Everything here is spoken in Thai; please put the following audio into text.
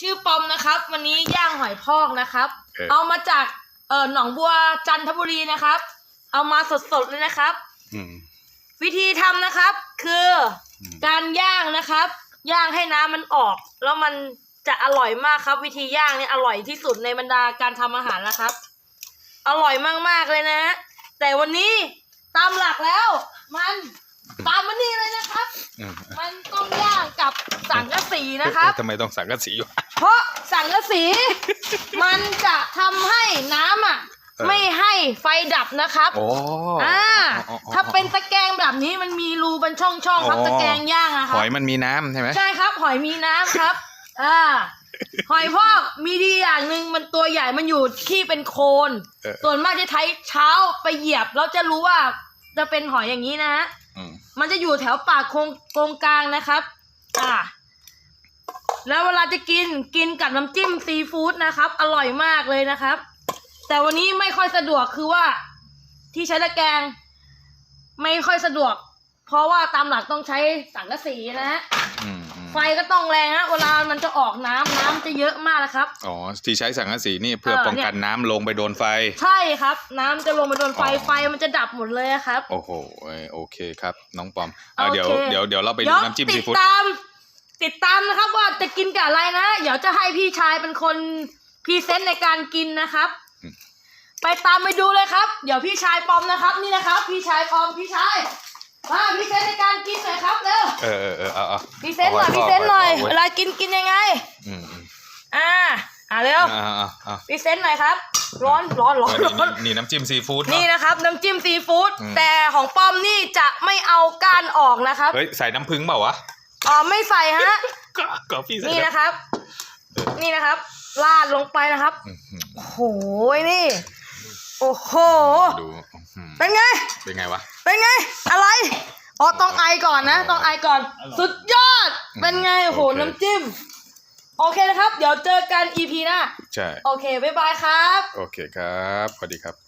ชื่อปอมนะครับ วันนี้ย่างหอยพอกนะครับ เออ เอามาจากเอ่อหนองบัวจันทบุรีนะครับ เอามาสดๆเลยนะครับ อืม วิธีทำนะครับ คืออม การย่างนะครับ ย่างให้น้ำมันออก แล้วมันจะอร่อยมากครับ วิธีย่างเนี่ยอร่อยที่สุดในบรรดาการทำอาหารนะครับ อร่อยมากๆเลยนะฮะแต่วันนี้ตามหลักแล้ว มันตามมันนี่เลยนะครับ อืมมันต้องย่างกับสังกะสีนะครับ เอ๊ทำไมต้องสังกะสีวะ เพราะสังกะสี มันจะทำให้น้ำอะ เออ ไม่ให้ไฟดับนะครับโอ้ อ่าอ๋ออ๋อถ้าเป็นตะแกรงแบบนี้มันมีรูเป็นช่องๆครับอ๋อ ตะแกรงย่างอะคหรับอยมันมีน้ำใช่ไหม ใช่ครับ หอยมีน้ำครับอ่าหอยพอกมีดีอย่างหนึ่งมันตัวใหญ่มันอยู่ที่เป็นโคน เออ ส่วนมากจะใช้เช้าไปเหยียบแล้วจะรู้ว่าจะเป็นหอยอย่างนี้นะฮะ อืมมันจะอยู่แถวปากโครงโครงกลางนะครับ อ่า แล้วเวลาจะกินกินกับน้ำจิ้มซีฟู้ดนะครับ อร่อยมากเลยนะครับ แต่วันนี้ไม่ค่อยสะดวกคือว่า ที่ใช้ตะแกรงไม่ค่อยสะดวก เพราะว่าตามหลักต้องใช้สังกะสีนะฮะอืมอืมไฟก็ต้องแรงนะเวลามันจะออกน้ำน้ำจะเยอะมากนะครับ อ๋อที่ใช้สังกะสีนี่เพื่อเออป้องกันน้ำลงไปโดนไฟ ใช่ครับ น้ำจะลงไปโดนไฟอ๋อ ไฟมันจะดับหมดเลยอะครับ โอ้โหโอเคครับ น้องปอมอะโอเคเดี๋ยวเดี๋ยวเดี๋ยวเราไปดูน้ำจิ้มซีฟู้ด ติดตาม กินกับอะไรนะ เดี๋ยวจะให้พี่ชายเป็นคนพรีเซนต์ในการกินนะครับอืมไปตามไปดูเลยครับ เดี๋ยวพี่ชายปอมนะครับ นี่นะครับ พี่ชายปอมพี่ชายมาพรีเซนต์ในการกินหน่อยครับเร็วเออเออเออเอาเอาพรีเซนต์หน่อยพรีเซนต์หน่อยเวลากินกินยังไง อืมอืมอ่าอ่าเร็วอ่าอ่าอ่าพรีเซนต์หน่อยครับ ร้อนร้อนร้อนนี่ร้อนนี่นี่น้ำจิ้มซีฟู้ดนี่เนาะนะครับน้ำจิ้มซีฟู้ดอืมแต่ของป้อมนี่จะไม่เอาก้านออกนะครับ เฮ้ยใส่น้ำผึ้งเปล่าวะอ๋อไม่ใส่ฮะ ก็ก็พี่ใส่นี่นะครับ นี่นะครับราดลงไปนะครับ อื้อหือโอ้โหนี่ โอ้โห ดูอื้อหือเป็นไง เป็นไงวะ เป็นไง อะไร อ๋อ ต้องไอก่อนนะ ต้องไอก่อน สุดยอด เป็นไง โอ้โห โอเค น้ำจิ้ม โอเคนะครับ เดี๋ยวเจอกัน EP หน้า ใช่ โอเค บ๊ายบายครับ โอเคครับ สวัสดีครับ